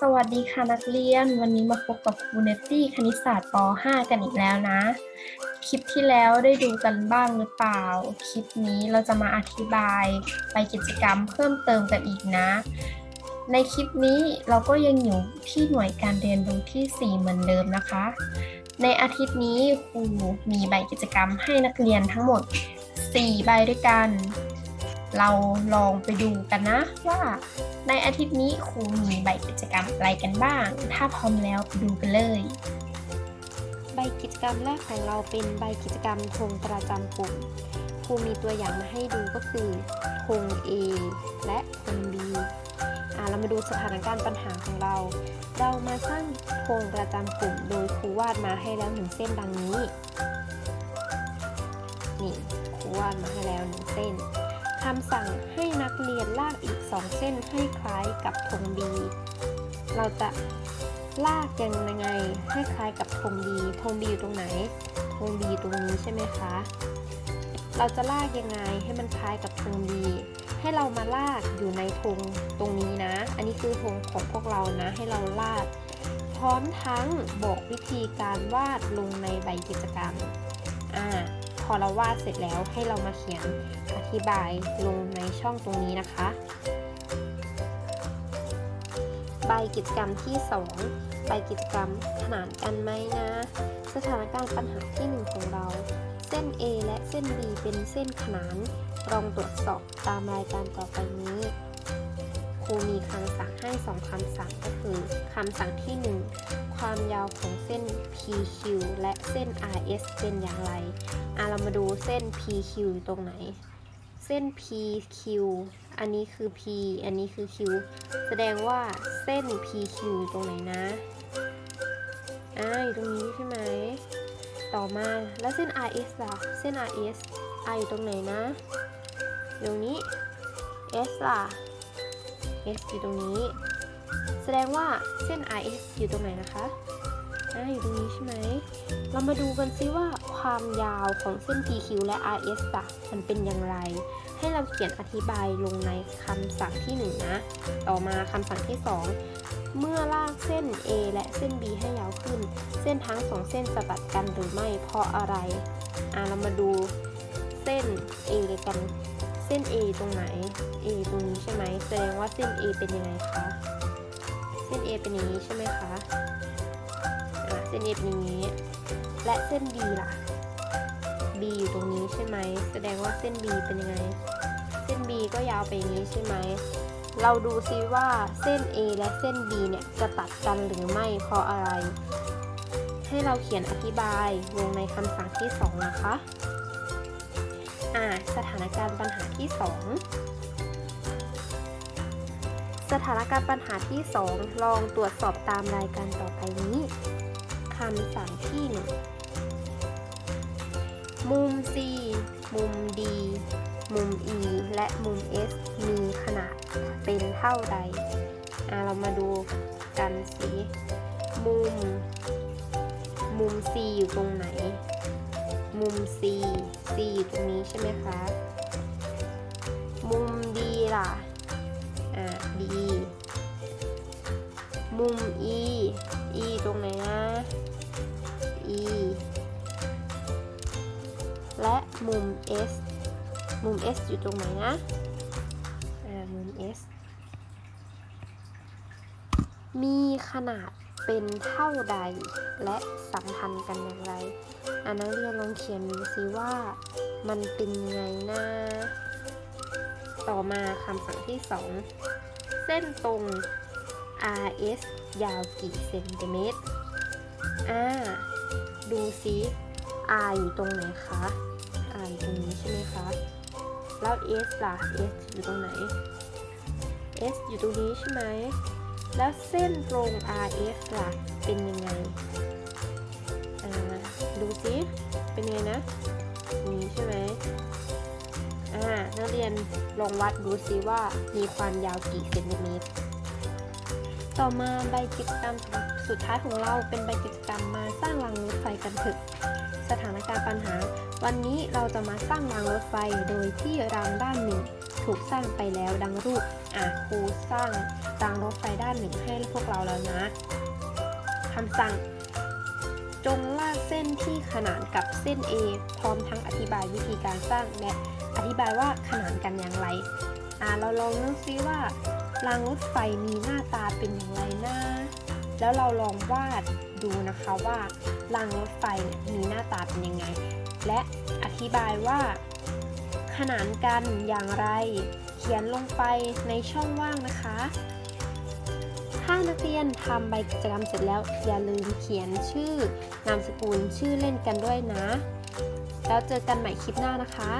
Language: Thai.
สวัสดีค่ะนักเรียน วันนี้มาพบกับครูเนตตี้คณิตศาสตร์ป .5 กันอีกแล้วนะ คลิปที่แล้วได้ดูกันบ้างหรือเปล่า คลิปนี้เราจะมาอธิบายไปกิจกรรมเพิ่มเติมกันอีกนะ ในคลิปนี้เราก็ยังอยู่ที่หน่วยการเรียนรู้ที่ 4 เหมือนเดิมนะคะ ในอาทิตย์นี้ครูมีใบกิจกรรมให้นักเรียนทั้งหมด 4 ใบด้วยกัน เราลองไปดูกันนะว่าในอาทิตย์นี้ครูมีใบกิจกรรมอะไรกันบ้าง ถ้าพร้อมแล้วไปดูกันเลย ใบกิจกรรมแรกของเราเป็นใบกิจกรรมธงประจำกลุ่มครูมีตัวอย่างมาให้ดูก็คือธง A และธง B อ่าเรามาดูสถานการณ์ปัญหาของเรา เรามาสร้างธงประจำกลุ่มโดยครูวาดมาให้แล้วหนึ่งเส้นดังนี้ นี่ครูวาดมาให้แล้วหนึ่งเส้น คำสั่งให้นักเรียนลากอีก 2 เส้นให้คล้ายกับธง B เราจะลากยังไงให้คล้ายกับธง B ธง B อยู่ตรงไหนธง B ตรงนี้ใช่ไหมคะ เราจะลากยังไงให้มันคล้ายกับธง B ให้เรามาลากอยู่ในธงตรงนี้นะ อันนี้คือธงของพวกเรานะ ให้เราลาก พร้อมทั้งบอกวิธีการวาดลงในใบกิจกรรม อ่า พอเราวาดเสร็จแล้วให้เรามาเขียนอธิบายลงในช่องตรงนี้นะคะ ใบกิจกรรมที่ 2 ใบกิจกรรมขนานกันไหมนะ สถานการณ์ปัญหาที่ 1 ของเรา เส้น A และเส้น B เป็นเส้นขนานลองตรวจสอบตามรายการต่อไปนี้ ครูมีคำสั่งให้2คำสั่งก็คือคำสั่งที่ 1 ความยาวของเส้น PQ และเส้น RS เป็นอย่างไรอะเรามาดูเส้น PQ อยู่ตรงไหน เส้น PQ อันนี้คือ P อันนี้คือ Q แสดงว่าเส้น PQ อยู่ตรงไหนนะอ่าอยู่ตรงนี้ใช่ไหม ต่อมาแล้วเส้น RS ล่ะ เส้น RS R อยู่ตรงไหนนะ ตรงนี้ S ล่ะ S อยู่ตรงนี้ แสดงว่าเส้น RS อยู่ตรงไหนนะคะอ่าอยู่ตรงนี้ใช่ไหม เรามาดูกันซิว่าความยาวของเส้น PQ และ RS อะมันเป็นอย่างไร ให้เราเขียนอธิบายลงในคำสั่งที่ 1 นะ ต่อมาคำสั่งที่ 2 เมื่อลากเส้น A และเส้น B ให้ยาวขึ้น เส้นทั้งสองเส้นสะบัดกันหรือไม่เพราะอะไร อ่าเรามาดูเส้น A กัน เส้น A ตรงไหน A ตรงนี้ใช่ไหมแสดงว่าเส้น A เป็นยังไงคะเส้น A เป็นอย่างนี้ใช่ไหมคะเส้น A เป็นอย่างนี้ และเส้น B ล่ะ B อยู่ตรงนี้ใช่ไหมแสดงว่าเส้น B เป็นยังไง เส้น B ก็ยาวไปอย่างนี้ใช่ไหมเราดูซิว่าเส้น A และเส้น B เนี่ยจะตัดกันหรือไม่เพราะอะไร ให้เราเขียนอธิบายลงในคำสั่งที่ 2 นะคะ อ่าสถานการณ์ปัญหาที่ 2 สถานการณ์ปัญหาที่ 2 ลองตรวจสอบตามรายการต่อไปนี้คำสั่งที่ 1 มุม C มุม D มุม E และมุม S มีขนาดเป็นเท่าใดอ่าเรามาดูกันสิ มุม มุม C อยู่ตรงไหน มุม C C อยู่ตรงนี้ใช่ไหมคะ มุม D ล่ะ อ่า D มุม E E ตรงไหนนะ E และมุม S มุม S อยู่ตรงไหนนะ อ่า มุม S มีขนาด เป็นเท่าใด และสัมพันธ์กันอย่างไรอ่านักเรียนลองเขียนดูสิว่ามันเป็นไงนะต่อมาคำสั่งที่ 2 เส้นตรง RS ยาวกี่เซนติเมตรอ่าดูซิ R อยู่ตรงไหนคะ R อยู่ตรงนี้ใช่ไหมคะ แล้ว S ล่ะ S อยู่ตรงไหน S อยู่ตรงนี้ใช่ไหม แล้วเส้นตรง RS ล่ะ เป็นยังไงดูซิเป็นยังไงนะนี้ใช่ไหมอ่านักเรียนลองวัดดูซิว่ามีความยาวกี่เซนติเมตร ต่อมาใบกิจกรรมสุดท้ายของเราเป็นใบกิจกรรมมาสร้างรางรถไฟกันเถอะสถานการณ์ปัญหา วันนี้เราจะมาสร้างรางรถไฟโดยที่รางด้านหนึ่งถูกสร้างไปแล้วดังรูป อะครูสร้างรางรถไฟด้านหนึ่งให้พวกเราแล้วนะคำสั่ง จงลากเส้นที่ขนานกับเส้น A พร้อมทั้งอธิบายวิธีการสร้างและอธิบายว่าขนานกันอย่างไรอะเราลองนึกซิว่ารางรถไฟมีหน้าตาเป็นอย่างไรนะแล้วเราลองวาดดูนะคะว่ารางรถไฟมีหน้าตาเป็นยังไง และอธิบายว่า ขนานกันอย่างไร เขียนลงไปในช่องว่างนะคะ ถ้านักเรียนทำใบกิจกรรมเสร็จแล้ว อย่าลืมเขียนชื่อนามสกุลชื่อเล่นกันด้วยนะ แล้วเจอกันใหม่คลิปหน้านะคะ